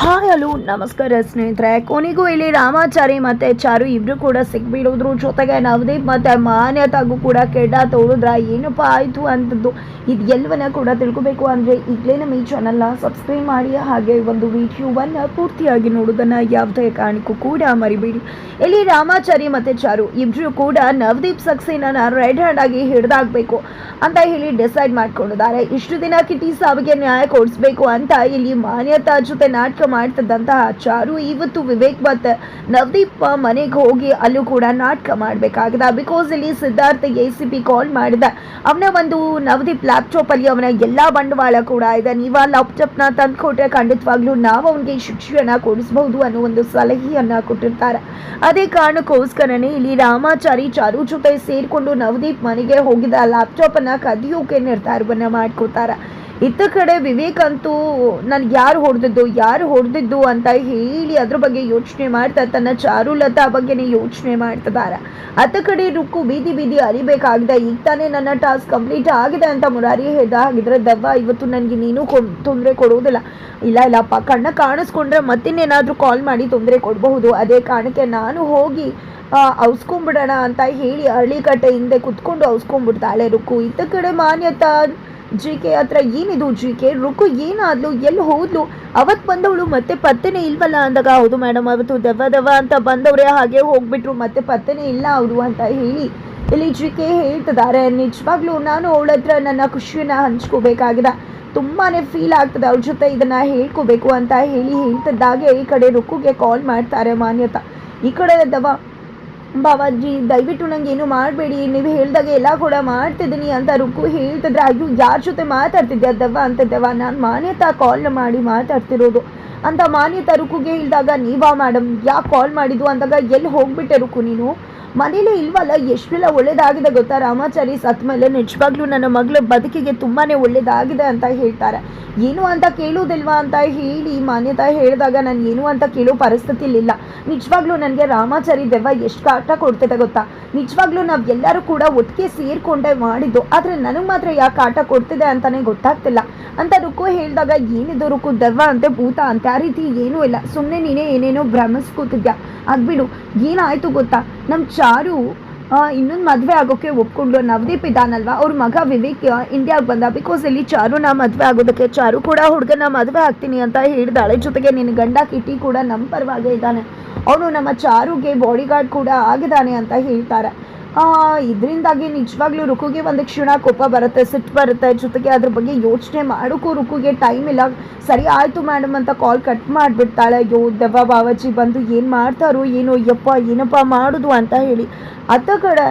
Hi, hello, ನಮಸ್ಕಾರ ಸ್ನೇಹಿತರೆ. ಕೊನೆಗೂ ಇಲ್ಲಿ ರಾಮಾಚಾರಿ ಮತ್ತು ಚಾರು ಇಬ್ರು ಕೂಡ ಸಿಕ್ಬಿಡೋದ್ರು. ಜೊತೆಗೆ ನವದೀಪ್ ಮತ್ತು ಮಾನ್ಯತಾಗೂ ಕೂಡ ಕೆಡ ತೋಳಿದ್ರ ಏನಪ್ಪ ಆಯಿತು ಅಂತದ್ದು. ಇದು ಎಲ್ಲವನ್ನ ಕೂಡ ತಿಳ್ಕೊಬೇಕು ಅಂದರೆ ಈಗಲೇ ನಮ್ಮ ಈ ಚಾನಲ್ನ ಸಬ್ಸ್ಕ್ರೈಬ್ ಮಾಡಿ ಹಾಗೆ ಒಂದು ವಿಡಿಯೋವನ್ನು ಪೂರ್ತಿಯಾಗಿ ನೋಡೋದನ್ನು ಯಾವುದೇ ಕಾರಣಕ್ಕೂ ಕೂಡ ಮರಿಬೇಡಿ. ಇಲ್ಲಿ ರಾಮಾಚಾರಿ ಮತ್ತು ಚಾರು ಇಬ್ರು ಕೂಡ ನವದೀಪ್ ಸಕ್ಸೇನನ್ನ ರೆಡ್ ಹ್ಯಾಂಡ್ ಆಗಿ ಹಿಡಿದಾಗಬೇಕು ಅಂತ ಹೇಳಿ ಡಿಸೈಡ್ ಮಾಡ್ಕೊಂಡಿದ್ದಾರೆ. ಇಷ್ಟು ದಿನ ಕಿಟಿ ಸಾವಿಗೆ ನ್ಯಾಯ ಕೊಡಿಸ್ಬೇಕು ಅಂತ ಇಲ್ಲಿ ಮಾನ್ಯತಾ ಜೊತೆ ನಾಟಕ ಮಾಡ್ತಿದ್ದಂತಹ ಚಾರು ಇವತ್ತು ವಿವೇಕ್ ಮತ್ತು ನವದೀಪ್ ಮನೆಗೆ ಹೋಗಿ ಅಲ್ಲೂ ಕೂಡ ನಾಟಕ ಮಾಡಬೇಕಾಗಿದೆ. ಬಿಕಾಸ್ ಇಲ್ಲಿ Siddhartha A C P call ಮಾಡಿದ. ಅವನ ಒಂದು ನವದೀಪ್ ಲ್ಯಾಪ್ಟಾಪ್ ಅಲ್ಲಿ ಅವನ ಎಲ್ಲಾ ಬಂಡವಾಳ ಕೂಡ ಇದೆ. ನೀವು ಆ ಲ್ಯಾಪ್ಟಾಪ್ನ ತಂದ್ಕೊಟ್ರೆ ಖಂಡಿತವಾಗ್ಲೂ ನಾವು ಅವನಿಗೆ ಶಿಕ್ಷೆಯನ್ನ ಕೊಡಿಸಬಹುದು ಅನ್ನೋ ಒಂದು ಸಲಹೆಯನ್ನ ಕೊಟ್ಟಿರ್ತಾರೆ. ಅದೇ ಕಾರಣಕ್ಕೋಸ್ಕರನೇ ಇಲ್ಲಿ ರಾಮಾಚಾರಿ ಚಾರು ಜೊತೆ ಸೇರ್ಕೊಂಡು ನವದೀಪ್ ಮನೆಗೆ ಹೋಗಿದ ಲ್ಯಾಪ್ಟಾಪ್ ಅನ್ನ ಕದಿಯೋಕೆ ನಿರ್ಧಾರವನ್ನ ಮಾಡ್ಕೋತಾರೆ. ಇತ್ತ ಕಡೆ ವಿವೇಕ್ ಅಂತೂ ನನ್ಗೆ ಯಾರು ಹೊಡೆದಿದ್ದು ಯಾರು ಹೊಡೆದಿದ್ದು ಅಂತ ಹೇಳಿ ಅದ್ರ ಬಗ್ಗೆ ಯೋಚನೆ ಮಾಡ್ತಾ, ತನ್ನ ಚಾರುಲತಾ ಬಗ್ಗೆನೇ ಯೋಚನೆ ಮಾಡ್ತಿದ್ದಾರೆ ಅತ್ತ ಕಡೆ ರುಕ್ಕು ಬೀದಿ ಬೀದಿ ಅರಿಬೇಕಾಗಿದೆ, ಈಗ ತಾನೇ ನನ್ನ ಟಾಸ್ಕ್ ಕಂಪ್ಲೀಟ್ ಆಗಿದೆ ಅಂತ ಮುರಾರಿ ಹೇಳ್ದ ಹಾಗಿದ್ರೆ, ದವ್ವ, ಇವತ್ತು ನನಗೆ ನೀನು ತೊಂದರೆ ಕೊಡುವುದಿಲ್ಲ. ಇಲ್ಲ ಇಲ್ಲಪ್ಪ ಕಣ್ಣ ಕಾಣಿಸ್ಕೊಂಡ್ರೆ ಮತ್ತಿನ್ನೇನಾದರೂ ಕಾಲ್ ಮಾಡಿ ತೊಂದರೆ ಕೊಡಬಹುದು. ಅದೇ ಕಾರಣಕ್ಕೆ ನಾನು ಹೋಗಿ ಔಸ್ಕೊಂಡ್ಬಿಡೋಣ ಅಂತ ಹೇಳಿ ಹಳ್ಳಿಕಟ್ಟೆ ಹಿಂದೆ ಕುತ್ಕೊಂಡು ಔಸ್ಕೊಂಡ್ಬಿಡ್ತಾಳೆ ರುಕ್ಕು. ಇತ್ತ ಕಡೆ ಮಾನ್ಯತಾ ಜಿ ಕೆ ಹತ್ರ ಏನಿದು ಜಿ ಕೆ ರುಕು ಏನಾದ್ಲು? ಎಲ್ಲಿ ಹೋದ್ಲು? ಅವತ್ತು ಬಂದವಳು ಮತ್ತೆ ಪತ್ತೆನೇ ಇಲ್ವಲ್ಲ ಅಂದಾಗ? ಹೌದು ಮೇಡಮ್ ಅವತ್ತು ದೆವ್ವ ದೆವ್ವ ಅಂತ ಬಂದವ್ರೆ ಹಾಗೆ ಹೋಗ್ಬಿಟ್ರು, ಮತ್ತೆ ಪತ್ತೆನೇ ಇಲ್ಲ ಅವರು ಅಂತ ಹೇಳಿ. ಇಲ್ಲಿ ಜಿ ಕೆ ಹೇಳ್ತಿದ್ದಾರೆ, ನಿಜವಾಗ್ಲೂ ನಾನು ಅವಳ ಹತ್ರ ನನ್ನ ಖುಷಿಯನ್ನ ಹಂಚ್ಕೋಬೇಕಾಗಿದೆ. ತುಂಬಾ ಫೀಲ್ ಆಗ್ತದೆ ಅವ್ರ ಜೊತೆ ಇದನ್ನ ಹೇಳ್ಕೋಬೇಕು ಅಂತ ಹೇಳಿ ಹೇಳ್ತಿದ್ದಾಗೆ ಈ ಕಡೆ ರುಕುಗೆ ಕಾಲ್ ಮಾಡ್ತಾರೆ ಮಾನ್ಯತಾ. ಈ ಕಡೆ ದವ ಬಾಬಾಜಿ, ದಯವಿಟ್ಟು ನಂಗೆ ಏನು ಮಾಡಬೇಡಿ. ನೀವು ಹೇಳಿದಾಗ ಎಲ್ಲ ಕೂಡ ಮಾಡ್ತಿದ್ದೀನಿ ಅಂತ ರುಕ್ಕು ಹೇಳ್ತಿದ್ರೆ, ಅಯ್ಯೋ, ಯಾರ ಜೊತೆ ಮಾತಾಡ್ತಿದ್ದೆ? ದವ್ವ ಅಂತ ದವ್ವ, ನಾನು ಮಾನ್ಯತಾ ಕಾಲ್ ಮಾಡಿ ಮಾತಾಡ್ತಿರೋದು. ಅಂತ ಮಾನ್ಯತಾ ರುಕ್ಕುಗೆ ಹೇಳಿದಾಗ, ನೀವಾ ಮೇಡಮ್ ಯಾಕೆ ಕಾಲ್ ಮಾಡಿದ್ದು? ಅಂದಾಗ ಎಲ್ಲಿ ಹೋಗ್ಬಿಟ್ಟೆ ರುಕ್ಕು ನೀನು? ಮನೇಲೇ ಇಲ್ವಲ್ಲ ಎಷ್ಟೆಲ್ಲ ಒಳ್ಳೇದಾಗಿದೆ ಗೊತ್ತಾ? ರಾಮಾಚಾರಿ ಸತ್ ಮೇಲೆ ನಿಜವಾಗ್ಲೂ ನನ್ನ ಮಗಳ ಬದುಕಿಗೆ ತುಂಬಾ ಒಳ್ಳೇದಾಗಿದೆ ಅಂತ ಹೇಳ್ತಾರೆ. ಏನು ಅಂತ ಕೇಳೋದಿಲ್ವಾ ಅಂತ ಹೇಳಿ ಮಾನ್ಯತಾ ಹೇಳಿದಾಗ ನಾನು ಏನು ಅಂತ ಕೇಳೋ ಪರಿಸ್ಥಿತಿಲಿಲ್ಲ. ನಿಜವಾಗ್ಲೂ ನನಗೆ ರಾಮಾಚಾರಿ ದೆವ್ವ ಎಷ್ಟು ಕಾಟ ಕೊಡ್ತಿದೆ ಗೊತ್ತಾ? ನಿಜವಾಗ್ಲೂ ನಾವು ಎಲ್ಲರೂ ಕೂಡ ಒಟ್ಟಿಗೆ ಸೇರಿಕೊಂಡೆ ಮಾಡಿದ್ದು, ಆದರೆ ನನಗೆ ಮಾತ್ರ ಯಾಕೆ ಕಾಟ ಕೊಡ್ತಿದೆ ಅಂತಾನೆ ಗೊತ್ತಾಗ್ತಿಲ್ಲ. ಅಂತ ರುಕು ಹೇಳಿದಾಗ, ಏನಿದು ರುಕು ದೆವ್ವ ಅಂತೆ ಭೂತ ಅಂತೆ, ಆ ರೀತಿ ಏನೂ ಇಲ್ಲ. ಸುಮ್ಮನೆ ನೀನೇ ಏನೇನೋ ಭ್ರಮಿಸ್ಕೋತಿದ್ಯಾ? ಆಗ್ಬಿಡು. ಏನಾಯಿತು ಗೊತ್ತಾ? ನಮ್ಮ ಚಾರು ಇನ್ನೊಂದು ಮದುವೆ ಆಗೋಕ್ಕೆ ಒಪ್ಕೊಂಡು ನವದೀಪ್ ಇದ್ದಾನಲ್ವಾ ಅವ್ರ ಮಗ ವಿವೇಕ್ ಇಂಡಿಯಾಗೆ ಬಂದ ಬಿಕಾಸ್ ಇಲ್ಲಿ ಚಾರುನ ಮದುವೆ ಆಗೋದಕ್ಕೆ, ಚಾರು ಕೂಡ ಹುಡುಗನ ಮದುವೆ ಆಗ್ತೀನಿ ಅಂತ ಹೇಳಿದಾಳೆ. ಜೊತೆಗೆ ನಿನ್ನ ಗಂಡ ಕಿಟಿ ಕೂಡ ನಮ್ಮ ಪರವಾಗಿ ಇದ್ದಾನೆ ಅವನು ನಮ್ಮ ಚಾರುಗೆ ಬಾಡಿಗಾರ್ಡ್ ಕೂಡ ಆಗಿದ್ದಾನೆ ಅಂತ ಹೇಳ್ತಾರೆ. ಇದರಿಂದಾಗಿ ನಿಜವಾಗ್ಲೂ ರುಕುಗೆ ಒಂದು ಕ್ಷಣ ಕೋಪ ಬರುತ್ತೆ, ಸಿಟ್ಟು ಬರುತ್ತೆ. ಜೊತೆಗೆ ಅದ್ರ ಬಗ್ಗೆ ಯೋಚನೆ ಮಾಡೋಕ್ಕೂ ರುಕುಗೆ ಟೈಮ್ ಇಲ್ಲ. ಸರಿ ಆಯಿತು ಮೇಡಮ್ ಅಂತ ಕಾಲ್ ಕಟ್ ಮಾಡಿಬಿಡ್ತಾಳೆ. ಅಯ್ಯೋ ದೆವ್ವ ಬಾವಾಜಿ ಬಂದು ಏನು ಮಾಡ್ತಾರೋ ಏನೋ, ಯಪ್ಪ, ಏನಪ್ಪ ಮಾಡೋದು ಅಂತ ಹೇಳಿ. ಅತ್ತ ಕಡೆ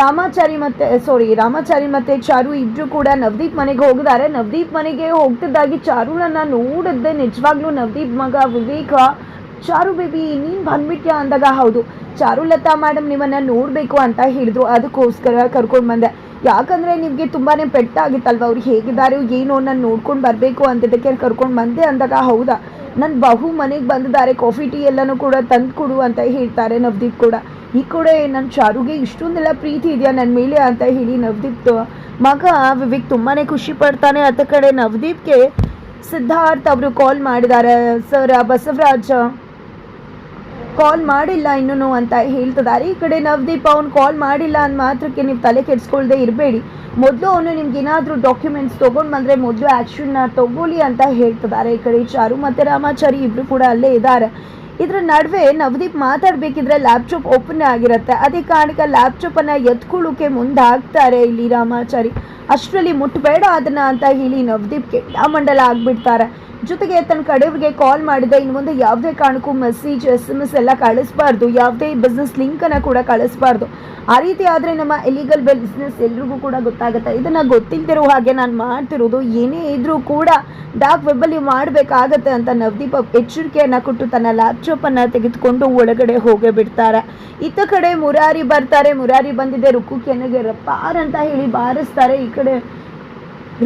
ರಾಮಾಚಾರಿ ಮತ್ತೆ ಸಾರಿ ರಾಮಾಚಾರಿ ಮತ್ತೆ ಚಾರು ಇಬ್ರು ಕೂಡ ನವದೀಪ್ ಮನೆಗೆ ಹೋಗಿದ್ದಾರೆ. ನವದೀಪ್ ಮನೆಗೆ ಹೋಗ್ತಿದ್ದಾಗಿ ಚಾರುಳನ್ನ ನೋಡಿದ್ದೆ. ನಿಜವಾಗ್ಲೂ ನವದೀಪ್ ಮಗ ವಿವೇಕ. ಚಾರು ಬೇಬಿ ನೀನು ಬಂದ್ಬಿಟ್ಯಾ ಅಂದಾಗ ಹೌದು. ಚಾರುಲತಾ ಮೇಡಮ್ ನಿಮ್ಮನ್ನು ನೋಡಬೇಕು ಅಂತ ಹೇಳಿದ್ರು. ಅದಕ್ಕೋಸ್ಕರ ಕರ್ಕೊಂಡು ಬಂದೆ. ಯಾಕಂದರೆ ನಿಮಗೆ ತುಂಬಾ ಪೆಟ್ಟಾಗಿತ್ತಲ್ವ? ಅವ್ರು ಹೇಗಿದ್ದಾರೆ, ಏನು ನಾನು ನೋಡ್ಕೊಂಡು ಬರಬೇಕು ಅಂತಿದ್ದಕ್ಕೆ ಕರ್ಕೊಂಡು ಬಂದೆ ಅಂದಾಗ, ಹೌದಾ? ನನ್ನ ಬಹು ಮನೆಗೆ ಬಂದಿದ್ದಾರೆ ಕಾಫಿ ಟೀ ಎಲ್ಲನೂ ಕೂಡ ತಂದು ಕೊಡು ಅಂತ ಹೇಳ್ತಾರೆ ನವದೀಪ್ ಕೂಡ. ಈ ಕೂಡ ನನ್ನ ಚಾರುಗೆ ಇಷ್ಟೊಂದೆಲ್ಲ ಪ್ರೀತಿ ಇದೆಯಾ ನನ್ನ ಮೇಲೆ ಅಂತ ಹೇಳಿ ನವದೀಪ್, ಮಗ ವಿವೇಕ್ ತುಂಬಾ ಖುಷಿ ಪಡ್ತಾನೆ. ಅತ್ತ ಕಡೆ ನವದೀಪ್ಗೆ ಸಿದ್ಧಾರ್ಥ್ ಅವರು ಕಾಲ್ ಮಾಡಿದ್ದಾರೆ. ಸರ್, ಬಸವರಾಜ್ ಕಾಲ್ ಮಾಡಿಲ್ಲ ಇನ್ನೂ ಅಂತ ಹೇಳ್ತಿದ್ದಾರೆ. ಈ ಕಡೆ ನವದೀಪ್ ಅವ್ನು ಕಾಲ್ ಮಾಡಿಲ್ಲ ಅಂದ ಮಾತ್ರಕ್ಕೆ ನೀವು ತಲೆ ಕೆಡಿಸ್ಕೊಳ್ದೆ ಇರಬೇಡಿ. ಮೊದಲು ಅವನು ನಿಮ್ಗೆ ಏನಾದರೂ ಡಾಕ್ಯುಮೆಂಟ್ಸ್ ತೊಗೊಂಡು ಬಂದರೆ ಮೊದಲು ಆ್ಯಕ್ಷನ್ನ ತಗೊಳ್ಳಿ ಅಂತ ಹೇಳ್ತಿದ್ದಾರೆ ಈ ಕಡೆ ಚಾರು ಮತ್ತು ರಾಮಾಚಾರಿ ಇಬ್ಬರು ಕೂಡ ಅಲ್ಲೇ ಇದ್ದಾರೆ. ಇದರ ನಡುವೆ ನವದೀಪ್ ಮಾತಾಡಬೇಕಿದ್ರೆ ಲ್ಯಾಪ್ಟಾಪ್ ಓಪನ್ ಆಗಿರುತ್ತೆ. ಅದೇ ಕಾರಣಕ್ಕೆ ಲ್ಯಾಪ್ಟಾಪನ್ನು ಎತ್ಕೊಳ್ಳೋಕೆ ಮುಂದಾಗ್ತಾರೆ ಇಲ್ಲಿ ರಾಮಾಚಾರಿ. ಅಷ್ಟರಲ್ಲಿ ಮುಟ್ಟಬೇಡ ಅದನ್ನ ಅಂತ ಹೇಳಿ ನವದೀಪ್ ಮಂಡಲ ಆಗ್ಬಿಡ್ತಾರೆ. ಜೊತೆಗೆ ತನ್ನ ಕಡೆಯವ್ರಿಗೆ ಕಾಲ್ ಮಾಡಿದ ಇನ್ನು ಮುಂದೆ ಯಾವುದೇ ಕಾರಣಕ್ಕೂ ಮೆಸೇಜ್ ಎಸ್ ಎಂ ಎಸ್ ಎಲ್ಲ ಕಳಿಸ್ಬಾರ್ದು. ಯಾವುದೇ ಬಿಸ್ನೆಸ್ ಲಿಂಕನ್ನು ಕೂಡ ಕಳಿಸ್ಬಾರ್ದು. ಆ ರೀತಿ ಆದರೆ ನಮ್ಮ ಇಲಿಗಲ್ ಬಿಸ್ನೆಸ್ ಎಲ್ರಿಗೂ ಕೂಡ ಗೊತ್ತಾಗುತ್ತೆ. ಇದನ್ನು ಗೊತ್ತಿಲ್ದಿರೋ ಹಾಗೆ ನಾನು ಮಾಡ್ತಿರೋದು, ಏನೇ ಇದ್ರೂ ಕೂಡ ಡಾಕ್ ವೆಬ್ಬಲ್ಲಿ ಮಾಡಬೇಕಾಗತ್ತೆ ಅಂತ ನವದೀಪ ಎಚ್ಚರಿಕೆಯನ್ನು ಕೊಟ್ಟು ತನ್ನ ಲ್ಯಾಪ್ಟಾಪನ್ನು ತೆಗೆದುಕೊಂಡು ಒಳಗಡೆ ಹೋಗೇ ಬಿಡ್ತಾರೆ. ಇತ್ತ ಕಡೆ ಮುರಾರಿ ಬರ್ತಾರೆ. ಮುರಾರಿ ಬಂದಿದೆ ರುಕ್ಕು ಕೆನಗೆ ರಪ್ಪಾರ್ ಅಂತ ಹೇಳಿ ಬಾರಿಸ್ತಾರೆ. ಈ ಕಡೆ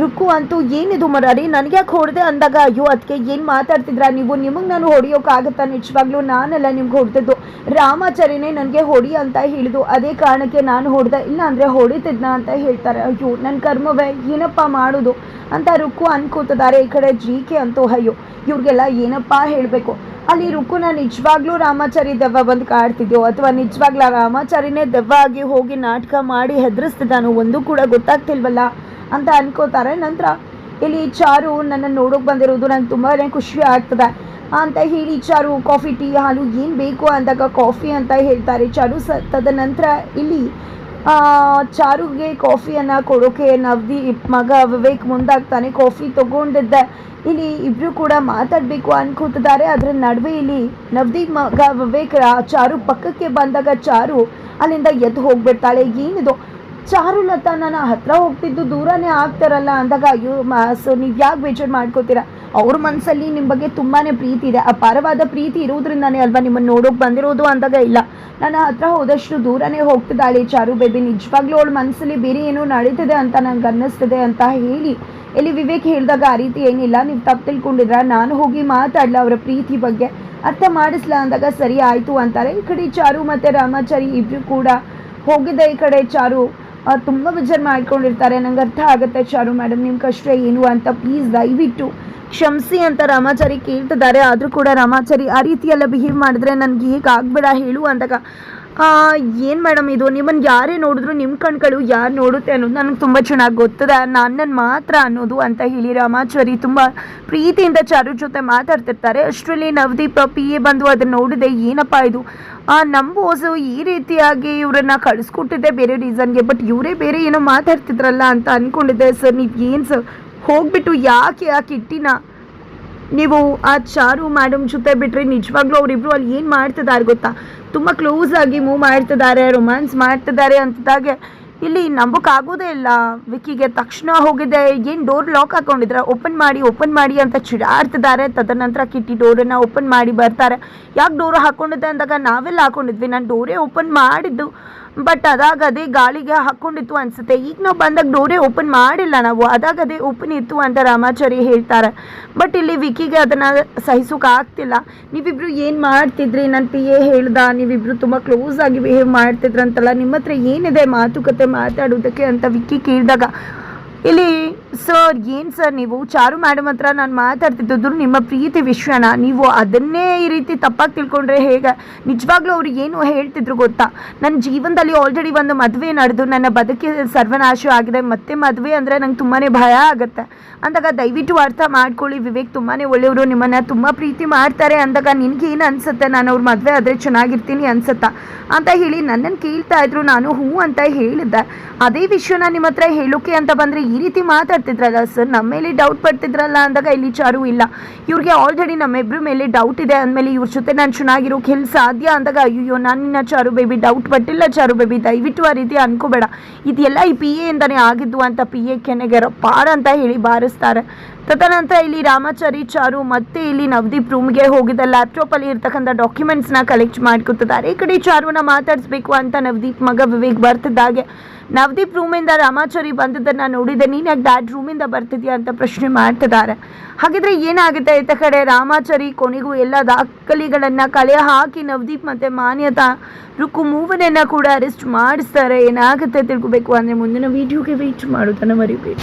ರುಕ್ಕು ಅಂತೂ ಏನಿದು ಮರಾರಿ? ನನಗೆ ಯಾಕೆ ಹೊಡೆದೆ ಅಂದಾಗ, ಅಯ್ಯೋ ಅದಕ್ಕೆ ಏನು ಮಾತಾಡ್ತಿದ್ರ ನೀವು? ನಿಮಗೆ ನಾನು ಹೊಡೆಯೋಕ್ಕಾಗತ್ತಾ ನಿಜವಾಗ್ಲೂ ನಾನೆಲ್ಲ ನಿಮ್ಗೆ ಹೊಡೆದಿದ್ದು. ರಾಮಾಚಾರ್ಯನೇ ನನಗೆ ಹೊಡಿ ಅಂತ ಹೇಳಿದು ಅದೇ ಕಾರಣಕ್ಕೆ ನಾನು ಹೊಡೆದ. ಇಲ್ಲ ಅಂದರೆ ಹೊಡಿತಿದ್ನ ಅಂತ ಹೇಳ್ತಾರೆ. ಅಯ್ಯೋ ನನ್ನ ಕರ್ಮವೇ ಏನಪ್ಪ ಮಾಡೋದು? ಅಂತ ರುಕ್ಕು ಅನ್ಕೋತಿದ್ದಾರೆ ಈ ಕಡೆ ಜಿ ಕೆ ಅಂತೂ ಅಯ್ಯೋ, ಇವ್ರಿಗೆಲ್ಲ ಏನಪ್ಪ ಹೇಳಬೇಕು? ಅಲ್ಲಿ ರುಕ್ಕುನ ನಿಜವಾಗ್ಲೂ ರಾಮಾಚಾರಿ ದೆವ್ವ ಬಂದು ಕಾಡ್ತಿದ್ಯೋ? ಅಥವಾ ನಿಜವಾಗ್ಲೂ ರಾಮಾಚಾರಿನೇ ದೆವ್ವ ಆಗಿ ಹೋಗಿ ನಾಟಕ ಮಾಡಿ ಹೆದರಿಸ್ತಿದ್ದಾನೋ? ಒಂದು ಕೂಡ ಗೊತ್ತಾಗ್ತಿಲ್ವಲ್ಲ? ಅಂತ ಅನ್ಕೋತಾರೆ. ನಂತರ ಇಲ್ಲಿ ಚಾರು ನನ್ನ ನೋಡೋಕೆ ಬಂದಿರೋದು ನಂಗೆ ತುಂಬಾ ಖುಷಿ ಆಗ್ತದೆ ಅಂತ ಹೇಳಿ ಚಾರು, ಕಾಫಿ, ಟೀ, ಹಾಲು ಏನು ಬೇಕು ಅಂದಾಗ ಕಾಫಿ ಅಂತ ಹೇಳ್ತಾರೆ. ಚಾರು ಸ ತದನಂತರ ಇಲ್ಲಿ ಚಾರುಗೆ ಕಾಫಿಯನ್ನು ಕೊಡೋಕೆ ನವದಿ, ಮಗ ವಿವೇಕ್ ಮುಂದಾಗ್ತಾನೆ. ಕಾಫಿ ತಗೊಂಡಿದ್ದ ಇಲ್ಲಿ ಇಬ್ರು ಕೂಡ ಮಾತಾಡಬೇಕು ಅನ್ಕೋತಿದ್ದಾರೆ. ಅದರ ನಡುವೆ ಇಲ್ಲಿ ನವದೀಪ್ ಮಗ ವಿವೇಕ್ ಚಾರು ಪಕ್ಕಕ್ಕೆ ಬಂದಾಗ ಚಾರು ಅಲ್ಲಿಂದ ಎದ್ದು ಹೋಗ್ಬಿಡ್ತಾಳೆ. ಏನಿದು? ಚಾರು ಲತಾ ನನ್ನ ಹತ್ರ ಹೋಗ್ತಿದ್ದು ದೂರನೇ ಆಗ್ತಾರಲ್ಲ ಅಂದಾಗ ಅಯ್ಯೋ ಸೊ ನೀವು ಯಾಕೆ ಬೇಜಾರು ಮಾಡ್ಕೋತೀರಾ? ಅವ್ರ ಮನಸ್ಸಲ್ಲಿ ನಿಮ್ಮ ಬಗ್ಗೆ ತುಂಬಾ ಪ್ರೀತಿ ಇದೆ. ಅಪಾರವಾದ ಪ್ರೀತಿ ಇರೋದ್ರಿಂದಾನೇ ಅಲ್ವಾ ನಿಮ್ಮನ್ನು ನೋಡೋಕೆ ಬಂದಿರೋದು ಅಂದಾಗ ಇಲ್ಲ. ನನ್ನ ಹತ್ರ ಹೋದಷ್ಟು ದೂರನೇ ಹೋಗ್ತಿದ್ದಾಳೆ ಚಾರು ಬೇಬಿ. ನಿಜವಾಗ್ಲೂ ಅವಳ ಮನಸ್ಸಲ್ಲಿ ಬೇರೆ ಏನೋ ನಡೀತಿದೆ ಅಂತ ನಂಗೆ ಅನ್ನಿಸ್ತಿದೆ ಅಂತ ಹೇಳಿ. ಇಲ್ಲಿ ವಿವೇಕ್ ಹೇಳಿದಾಗ ಆ ರೀತಿ ಏನಿಲ್ಲ. ನೀವು ತಪ್ಪು ತಿಳ್ಕೊಂಡಿದ್ರ ನಾನು ಹೋಗಿ ಮಾತಾಡಲ ಅವರ ಪ್ರೀತಿ ಬಗ್ಗೆ? ಅರ್ಥ ಮಾಡಿಸ್ಲಾ ಅಂದಾಗ ಸರಿ ಆಯಿತು ಅಂತಾರೆ. ಈ ಕಡೆ ಚಾರು ಮತ್ತು ರಾಮಾಚಾರಿ ಇಬ್ಬರು ಕೂಡ ಹೋಗಿದ್ದ ಈ ಕಡೆ ಚಾರು ತುಂಬ ಬೇಜಾರು ಮಾಡ್ಕೊಂಡಿರ್ತಾರೆ. ನಂಗೆ ಅರ್ಥ ಆಗುತ್ತೆ ಚಾರು ಮೇಡಮ್ ನಿಮ್ಮ ಕಷ್ಟ ಏನು ಅಂತ. ಪ್ಲೀಸ್ ದಯವಿಟ್ಟು ಕ್ಷಮಿಸಿ ಅಂತ ರಾಮಾಚಾರಿ ಕೇಳ್ತಿದ್ದಾರೆ. ಆದರೂ ಕೂಡ ರಾಮಾಚಾರಿ ಆ ರೀತಿಯೆಲ್ಲ ಬಿಹೇವ್ ಮಾಡಿದ್ರೆ ನನಗೆ ಹೇಗೆ ಆಗ್ಬೇಡ ಹೇಳು ಅಂದಾಗ ಏನು ಮೇಡಮ್ ಇದು? ನಿಮ್ಮನ್ನು ಯಾರೇ ನೋಡಿದ್ರು ನಿಮ್ಮ ಕಣ್ಗಳು ಯಾರು ನೋಡುತ್ತೆ ಅನ್ನೋದು ನನಗೆ ತುಂಬ ಚೆನ್ನಾಗಿ ಗೊತ್ತದೆ. ನನ್ನನ್ನು ಮಾತ್ರ ಅನ್ನೋದು ಅಂತ ಹೇಳಿ ರಾಮಾಚಾರಿ ತುಂಬ ಪ್ರೀತಿಯಿಂದ ಚಾರು ಜೊತೆ ಮಾತಾಡ್ತಿರ್ತಾರೆ. ಅಷ್ಟರಲ್ಲಿ ನವದೀಪ ಪಿ ಎ ಬಂದು ಅದನ್ನು ನೋಡಿದೆ. ಏನಪ್ಪ ಇದು? ಆ ನಮ್ಮ ಬೋಸು ಈ ರೀತಿಯಾಗಿ ಇವರನ್ನ ಕಳಿಸ್ಕೊಟ್ಟಿದ್ದೆ ಬೇರೆ ರೀಸನ್ಗೆ ಬಟ್ ಇವರೇ ಬೇರೆ ಏನೋ ಮಾತಾಡ್ತಿದ್ರಲ್ಲ ಅಂತ ಅಂದ್ಕೊಂಡಿದ್ದೆ ಸರ್ ನೀವು ಏನು ಸರ್ ಹೋಗ್ಬಿಟ್ಟು ಯಾಕೆ ಯಾಕೆ ಕಿಟ್ಟಿನ ನೀವು ಆ ಚಾರು ಮೇಡಮ್ ಜೊತೆ ಬಿಟ್ಟರೆ ನಿಜವಾಗ್ಲೂ ಅವರಿಬ್ರು ಅಲ್ಲಿ ಏನು ಮಾಡ್ತಿದ್ದಾರೆ ಗೊತ್ತಾ? ತುಂಬ ಕ್ಲೋಸ್ ಆಗಿ ಮೂವ್ ಮಾಡ್ತಿದ್ದಾರೆ ರೊಮ್ಯಾನ್ಸ್ ಮಾಡ್ತಿದ್ದಾರೆ ಅಂತಿದ್ದಾಗೆ. ಇಲ್ಲಿ ನಂಬೋಕ್ಕಾಗೋದೇ ಇಲ್ಲ. ವಿಕ್ಕಿಗೆ ತಕ್ಷಣ ಹೋಗಿದೆ. ಏನು ಡೋರ್ ಲಾಕ್ ಹಾಕೊಂಡಿದ್ರೆ? ಓಪನ್ ಮಾಡಿ ಓಪನ್ ಮಾಡಿ ಅಂತ ಚಿಡಾಡ್ತಿದ್ದಾರೆ ತದನಂತರ ಕಿಟ್ಟಿ ಡೋರನ್ನು ಓಪನ್ ಮಾಡಿ ಬರ್ತಾರೆ. ಯಾಕೆ ಡೋರ್ ಹಾಕೊಂಡಿದ್ದೆ ಅಂದಾಗ ನಾವೆಲ್ಲ ಹಾಕೊಂಡಿದ್ವಿ. ನಾನು ಡೋರೇ ಓಪನ್ ಮಾಡಿದ್ದು. ಬಟ್ ಅದಾಗದೆ ಅದೇ ಗಾಳಿಗೆ ಹಾಕ್ಕೊಂಡಿತ್ತು ಅನ್ಸುತ್ತೆ. ಈಗ ನಾವು ಬಂದಾಗ ಡೋರೇ ಓಪನ್ ಮಾಡಿಲ್ಲ ನಾವು. ಅದಾಗದೆ ಅದೇ ಓಪನ್ ಇತ್ತು ಅಂತ ರಾಮಾಚಾರಿ ಹೇಳ್ತಾರೆ. ಬಟ್ ಇಲ್ಲಿ ವಿಕಿಗೆ ಅದನ್ನು ಸಹಿಸೋಕೆ ಆಗ್ತಿಲ್ಲ. ನೀವಿಬ್ರು ಏನು ಮಾಡ್ತಿದ್ರಿ? ನನ್ನ ಪಿ ಎ ಹೇಳ್ದ, ನೀವಿಬ್ರು ತುಂಬ ಕ್ಲೋಸ್ ಆಗಿ ಬಿಹೇವ್ ಮಾಡ್ತಿದ್ರಂತಲ್ಲ, ನಿಮ್ಮ ಹತ್ರ ಏನಿದೆ ಮಾತುಕತೆ ಮಾತಾಡೋದಕ್ಕೆ ಅಂತ ವಿಕ್ಕಿ ಕೇಳಿದಾಗ, ಇಲ್ಲಿ ಸರ್ ಏನು ಸರ್ ನೀವು? ಚಾರು ಮೇಡಮ್ ಹತ್ರ ನಾನು ಮಾತಾಡ್ತಿದ್ದು ನಿಮ್ಮ ಪ್ರೀತಿ ವಿಷಯನ ನೀವು ಅದನ್ನೇ ಈ ರೀತಿ ತಪ್ಪಾಗಿ ತಿಳ್ಕೊಂಡ್ರೆ ಹೇಗೆ? ನಿಜವಾಗ್ಲೂ ಅವ್ರು ಏನು ಹೇಳ್ತಿದ್ರು ಗೊತ್ತಾ? ನನ್ನ ಜೀವನದಲ್ಲಿ ಆಲ್ರೆಡಿ ಒಂದು ಮದುವೆ ನಡೆದು, ನನ್ನ ಬದುಕಿ ಸರ್ವನಾಶ ಆಗಿದೆ. ಮತ್ತೆ ಮದುವೆ ಅಂದರೆ ನಂಗೆ ತುಂಬಾ ಭಯ ಆಗುತ್ತೆ. ಅಂದಾಗ ದಯವಿಟ್ಟು ಅರ್ಥ ಮಾಡ್ಕೊಳ್ಳಿ ವಿವೇಕ್. ತುಂಬಾ ಒಳ್ಳೆಯವರು, ನಿಮ್ಮನ್ನು ತುಂಬ ಪ್ರೀತಿ ಮಾಡ್ತಾರೆ. ಅಂದಾಗ ನಿನಗೇನು ಅನಿಸುತ್ತೆ? ನಾನು ಅವ್ರ ಮದುವೆ ಆದರೆ ಚೆನ್ನಾಗಿರ್ತೀನಿ ಅನ್ಸುತ್ತಾ? ಅಂತ ಹೇಳಿ ನನ್ನನ್ನು ಕೇಳ್ತಾ ಇದ್ರು. ನಾನು ಹ್ಞೂ ಅಂತ ಹೇಳಿದ್ದೆ. ಅದೇ ವಿಷಯನ ನಿಮ್ಮ ಹತ್ರ ಹೇಳೋಕೆ ಅಂತ ಬಂದರೆ ಈ ರೀತಿ ಮಾತಾಡ್ತಿದ್ರಲ್ಲ ಸರ್? ನಮ್ಮ ಮೇಲೆ ಡೌಟ್ ಪಡ್ತಿದ್ರಲ್ಲ ಅಂದಾಗ ಇಲ್ಲಿ ಚಾರು ಇಲ್ಲ. ಇವ್ರಿಗೆ ಆಲ್ರೆಡಿ ನಮ್ಮಿಬ್ಬರ ಮೇಲೆ ಡೌಟ್ ಇದೆ ಅಂದಮೇಲೆ ಇವ್ರ ಜೊತೆ ನಾನು ಚೆನ್ನಾಗಿರೋ ಕೆಲಸ ಸಾಧ್ಯ ಅಂದಾಗ ಅಯ್ಯೋ ನಾನು ನಿನ್ನ ಚಾರು ಬೇಬಿ ಡೌಟ್ ಪಟ್ಟಿಲ್ಲ ಚಾರು ಬೇಬಿ ದಯವಿಟ್ಟು ಆ ರೀತಿ ಅನ್ಕೋಬೇಡ. ಇದೆಲ್ಲ ಈ ಪಿ ಎಂದನೇ ಆಗಿದ್ದು ಅಂತ ಪಿ ಎ ಕೆನೆಗೆ ಪಾರ್ ಅಂತ ಹೇಳಿ ಬಾರಿಸ್ತಾರೆ. ತದನಂತರ ಇಲ್ಲಿ ರಾಮಾಚಾರಿ ಚಾರು ಮತ್ತೆ ಇಲ್ಲಿ ನವದೀಪ್ ರೂಮ್ಗೆ ಹೋಗಿದ್ದ ಲ್ಯಾಪ್ಟಾಪಲ್ಲಿ ಇರ್ತಕ್ಕಂಥ ಡಾಕ್ಯುಮೆಂಟ್ಸ್ನ ಕಲೆಕ್ಟ್ ಮಾಡ್ಕೊತಿದ್ದಾರೆ. ಈ ಕಡೆ ಚಾರುನ ಮಾತಾಡಿಸ್ಬೇಕು ಅಂತ ನವದೀಪ್ ಮಗ ವಿವೇಕ್ ಬರ್ತಿದ್ದಾಗೆ. ನವದೀಪ್ ರೂಮಿಂದ ರಾಮಾಚಾರಿ ಬಂದಿದ್ದನ್ನು ನೋಡಿದೆ. ನೀನು ಯಾಕೆ ಡ್ಯಾಡ್ ರೂಮಿಂದ ಬರ್ತಿದ್ಯಾ ಅಂತ ಪ್ರಶ್ನೆ ಮಾಡ್ತಿದ್ದಾರೆ ಹಾಗಿದ್ರೆ ಏನಾಗುತ್ತೆ ಇತ್ತ ಕಡೆ? ರಾಮಾಚಾರಿ ಕೊನೆಗೂ ಎಲ್ಲ ದಾಖಲೆಗಳನ್ನು ಕಳೆ ಹಾಕಿ ನವದೀಪ್ ಮತ್ತು ಮಾನ್ಯತಾ ರುಕ್ಕು ಮೂವನನ್ನು ಕೂಡ ಅರೆಸ್ಟ್ ಮಾಡಿಸ್ತಾರೆ. ಏನಾಗುತ್ತೆ ತಿಳ್ಕೊಬೇಕು ಅಂದರೆ ಮುಂದಿನ ವೀಡಿಯೋಗೆ ವೇಟ್ ಮಾಡೋದನ್ನು ಮರಿಬೇಡಿ